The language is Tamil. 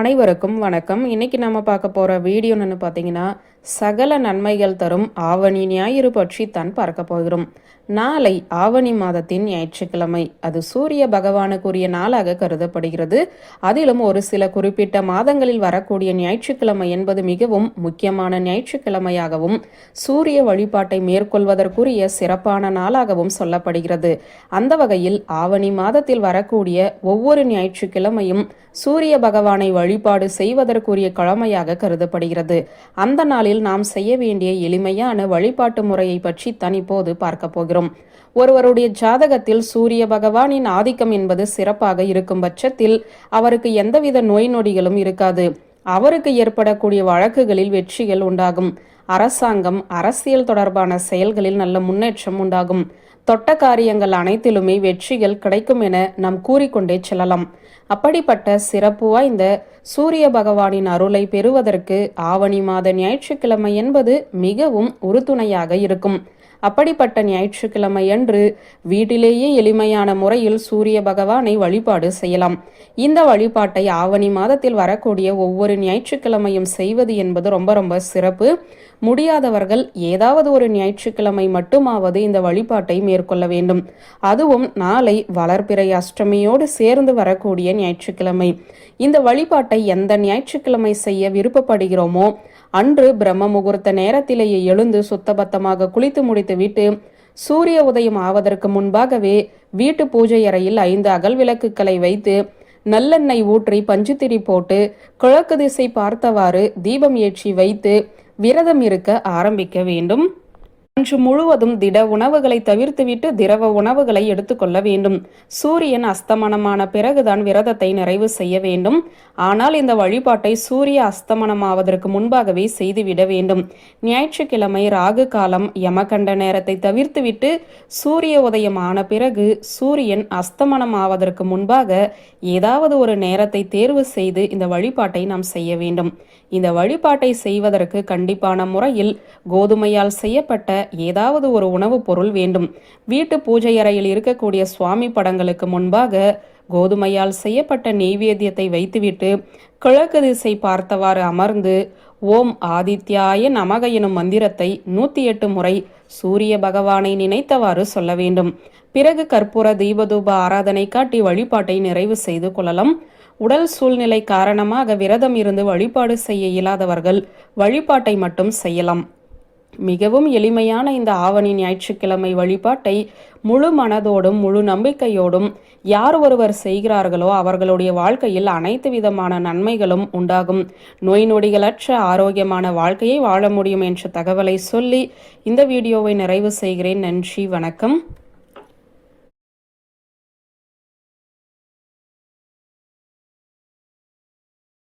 அனைவருக்கும் வணக்கம். இன்னைக்கு நம்ம பார்க்க போகிற வீடியோன்னு பார்த்தீங்கன்னா சகல நன்மைகள் தரும் ஆவணி ஞாயிறு பற்றி தான் பார்க்க போகிறோம். நாளை ஆவணி மாதத்தின் ஞாயிற்றுக்கிழமை. அது சூரிய பகவானுக்குரிய நாளாக கருதப்படுகிறது. அதிலும் ஒரு சில குறிப்பிட்ட மாதங்களில் வரக்கூடிய ஞாயிற்றுக்கிழமை என்பது மிகவும் முக்கியமான ஞாயிற்றுக்கிழமையாகவும் சூரிய வழிபாட்டை மேற்கொள்வதற்குரிய சிறப்பான நாளாகவும் சொல்லப்படுகிறது. அந்த வகையில் ஆவணி மாதத்தில் வரக்கூடிய ஒவ்வொரு ஞாயிற்றுக்கிழமையும் சூரிய பகவானை வழிபாடு செய்வதற்குரிய கிழமையாக கருதப்படுகிறது. அந்த நாளில் நாம் செய்ய வேண்டிய எளிமையான வழிபாட்டு முறையை பற்றி தான் இப்போது பார்க்க போகிறோம். ஒருவருடைய ஜாதகத்தில் சூரிய பகவானின் ஆதிக்கம் என்பது சிறப்பாக இருக்கும் பட்சத்தில் அவருக்கு எந்தவித நோய் நொடிகளும் இருக்காது. அவருக்கு ஏற்படக்கூடிய வழக்குகளில் வெற்றிகள் உண்டாகும். அரசாங்கம் அரசியல் தொடர்பான செயல்களில் நல்ல முன்னேற்றம் உண்டாகும். தொட்ட காரியங்கள் அனைத்திலுமே வெற்றிகள் கிடைக்கும் என நாம் கூறிக்கொண்டே செல்லலாம். அப்படிப்பட்ட சிறப்பு வாய்ந்த சூரிய பகவானின் அருளை பெறுவதற்கு ஆவணி மாத ஞாயிற்றுக்கிழமை என்பது மிகவும் உறுதுணையாக இருக்கும். அப்படிப்பட்ட ஞாயிற்றுக்கிழமை அன்று வீட்டிலேயே எளிமையான முறையில் சூரிய பகவானை வழிபாடு செய்யலாம். இந்த வழிபாட்டை ஆவணி மாதத்தில் வரக்கூடிய ஒவ்வொரு ஞாயிற்றுக்கிழமையும் செய்வது என்பது ரொம்ப ரொம்ப சிறப்பு. முடியாதவர்கள் ஏதாவது ஒரு ஞாயிற்றுக்கிழமை மட்டுமாவது இந்த வழிபாட்டை மேற்கொள்ள வேண்டும். அதுவும் நாளை வளர்பிறை அஷ்டமியோடு சேர்ந்து வரக்கூடிய ஞாயிற்றுக்கிழமை. இந்த வழிபாட்டை எந்த ஞாயிற்றுக்கிழமை செய்ய விருப்பப்படுகிறோமோ அன்று பிரம்ம முகூர்த்த நேரத்திலேயே எழுந்து சுத்தபத்தமாக குளித்து முடித்துவிட்டு சூரிய உதயம் ஆவதற்கு முன்பாகவே வீட்டு பூஜை அறையில் ஐந்து அகல் விளக்குகளை வைத்து நல்லெண்ணெய் ஊற்றி பஞ்சுத்திரி போட்டு கிழக்கு திசை பார்த்தவாறு தீபம் ஏற்றி வைத்து விரதம் இருக்க ஆரம்பிக்க வேண்டும். அன்று முழுவதும் திட உணவுகளை தவிர்த்துவிட்டு திரவ உணவுகளை எடுத்துக்கொள்ள வேண்டும். சூரியன் அஸ்தமனமான பிறகுதான் விரதத்தை நிறைவு செய்ய வேண்டும். ஆனால் இந்த வழிபாட்டை சூரிய அஸ்தமனமாவதற்கு முன்பாகவே செய்துவிட வேண்டும். ஞாயிற்றுக்கிழமை ராகு காலம் யமகண்ட நேரத்தை தவிர்த்துவிட்டு சூரிய உதயம் ஆன பிறகு சூரியன் அஸ்தமனம் ஆவதற்கு முன்பாக ஏதாவது ஒரு நேரத்தை தேர்வு செய்து இந்த வழிபாட்டை நாம் செய்ய வேண்டும். இந்த வழிபாட்டை செய்வதற்கு கண்டிப்பான முறையில் கோதுமையால் செய்யப்பட்ட ஏதாவது ஒரு உணவுப் பொருள் வேண்டும். வீட்டு பூஜை அறையில் இருக்கக்கூடிய சுவாமி படங்களுக்கு முன்பாக கோதுமையால் செய்யப்பட்ட நெய்வேத்தியத்தை வைத்துவிட்டு கிழக்கு திசை பார்த்தவாறு அமர்ந்து ஓம் ஆதித்யாய நமக எனும் மந்திரத்தை நூத்தி எட்டு முறை சூரிய பகவானை நினைத்தவாறு சொல்ல வேண்டும். பிறகு கற்பூர தீபதூப ஆராதனை காட்டி வழிபாட்டை நிறைவு செய்து கொள்ளலாம். உடல் சூழ்நிலை காரணமாக விரதம் இருந்து வழிபாடு செய்ய இயலாதவர்கள் வழிபாட்டை மட்டும் செய்யலாம். மிகவும் எளிமையான இந்த ஆவணி ஞாயிற்றுக்கிழமை வழிபாட்டை முழு மனதோடும் முழு நம்பிக்கையோடும் யார் ஒருவர் செய்கிறார்களோ அவர்களுடைய வாழ்க்கையில் அனைத்து விதமான நன்மைகளும் உண்டாகும். நோய் நொடிகளற்ற ஆரோக்கியமான வாழ்க்கையை வாழ முடியும் என்ற தகவலை சொல்லி இந்த வீடியோவை நிறைவு செய்கிறேன். நன்றி வணக்கம்.